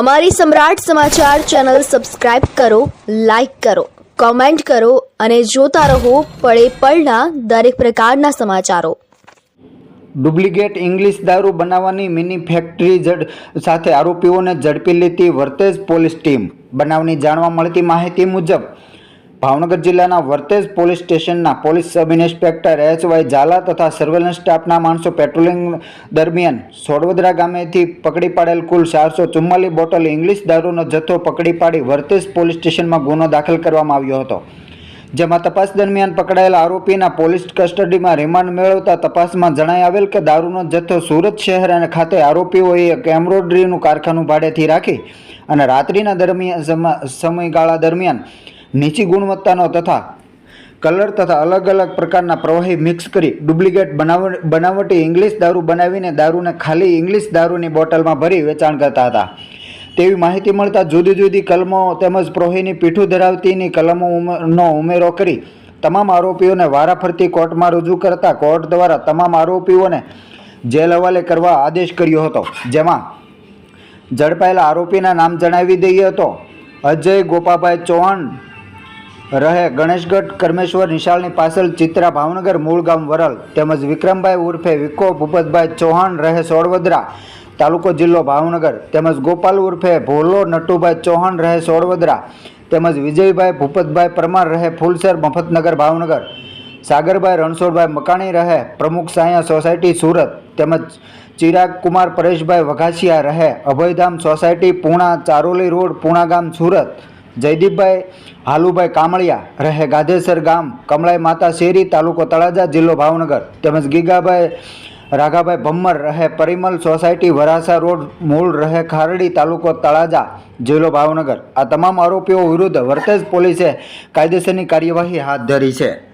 અમારી Samrat Samachar channel subscribe કરો, like કરો, કોમેન્ટ કરો અને જોતા રહો પળે પળના દરેક પ્રકારના સમાચારો. ડુપ્લિકેટ ઇંગ્લિશ દારૂ બનાવવાની મિની ફેક્ટરી જડ સાથે આરોપીઓને ઝડપી લેતી વર્તેજ પોલીસ ટીમ. બનાવની જાણવા મળતી માહિતી મુજબ ભાવનગર જિલ્લાના વર્તેજ પોલીસ સ્ટેશનના police sub inspector H Y Zala તથા સર્વેલન્સ સ્ટાફના માણસો પેટ્રોલિંગ દરમિયાન સોડવદરા ગામેથી પકડી પાડેલ કુલ ચારસો ચુમ્માલીસ બોટલ ઇંગ્લિશ દારૂનો જથ્થો પકડી પાડી વર્તેજ પોલીસ સ્ટેશનમાં ગુનો દાખલ કરવામાં આવ્યો હતો. જેમાં તપાસ દરમિયાન પકડાયેલા આરોપીના પોલીસ કસ્ટડીમાં રિમાન્ડ મેળવતા તપાસમાં જણાઈ આવેલ કે દારૂનો જથ્થો સુરત શહેર અને ખાતે આરોપીઓએ એક એમ્બ્રોઇડરીનું કારખાનું ભાડેથી રાખી અને રાત્રિના દરમિયાન સમયગાળા દરમિયાન નીચી ગુણવત્તાનો તથા કલર તથા અલગ અલગ પ્રકારના પ્રવાહી મિક્સ કરી ડુપ્લિકેટ બનાવ, બનાવટી ઇંગ્લિશ દારૂ બનાવીને દારૂને ખાલી ઇંગ્લિશ દારૂની બોટલમાં ભરી વેચાણ કરતા હતા. તેવી માહિતી મળતા જુદી જુદી કલમો તેમજ પ્રોહીની પીઠું ધરાવતીની કલમો ઉમે- નો ઉમેરો કરી તમામ આરોપીઓને વારાફરતી કોર્ટમાં રજૂ કરતા કોર્ટ દ્વારા તમામ આરોપીઓને જેલ હવાલે કરવા આદેશ કર્યો હતો. જેમાં ઝડપાયેલા આરોપીના નામ જણાવી દઈએ તો અજય ગોપાભાઈ ચૌહાણ રહે ગણેશગઢ કરમેશ્વર નિશાળની પાછળ ચિત્રા ભાવનગર મૂળ ગામ વરલ તેમજ વિક્રમભાઈ ઉર્ફે વિકો ભૂપતભાઈ ચૌહાણ રહે સોળવદરા તાલુકો જિલ્લો ભાવનગર તેમજ ગોપાલ ઉર્ફે ભોલો નટુભાઈ ચૌહાણ રહે સોળવદરા તેમજ વિજયભાઈ ભૂપતભાઈ પરમાર રહે ફૂલસર મફતનગર ભાવનગર. સાગરભાઈ રણછોડભાઈ મકાણી રહે પ્રમુખ સાયા સોસાયટી સુરત તેમજ ચિરાગ કુમાર પરેશભાઈ વઘાસિયા રહે અભયધામ સોસાયટી પૂણા ચારોલી રોડ પૂણા ગામ સુરત. જયદીપભાઈ હાલુભાઈ કામળિયા રહે ગાધેસર ગામ કમળાઈ માતા શેરી, તાલુકો તળાજા, જિલ્લો ભાવનગર. તેમજ ગીગાભાઈ રાઘાભાઈ ભમ્મર રહે પરિમલ સોસાયટી, વરાસા રોડ, મૂળ રહે ખારડી, તાલુકો તળાજા, જિલ્લો ભાવનગર. આ તમામ આરોપીઓ વિરુદ્ધ વર્તેજ પોલીસે કાયદેસરની કાર્યવાહી હાથ ધરી છે.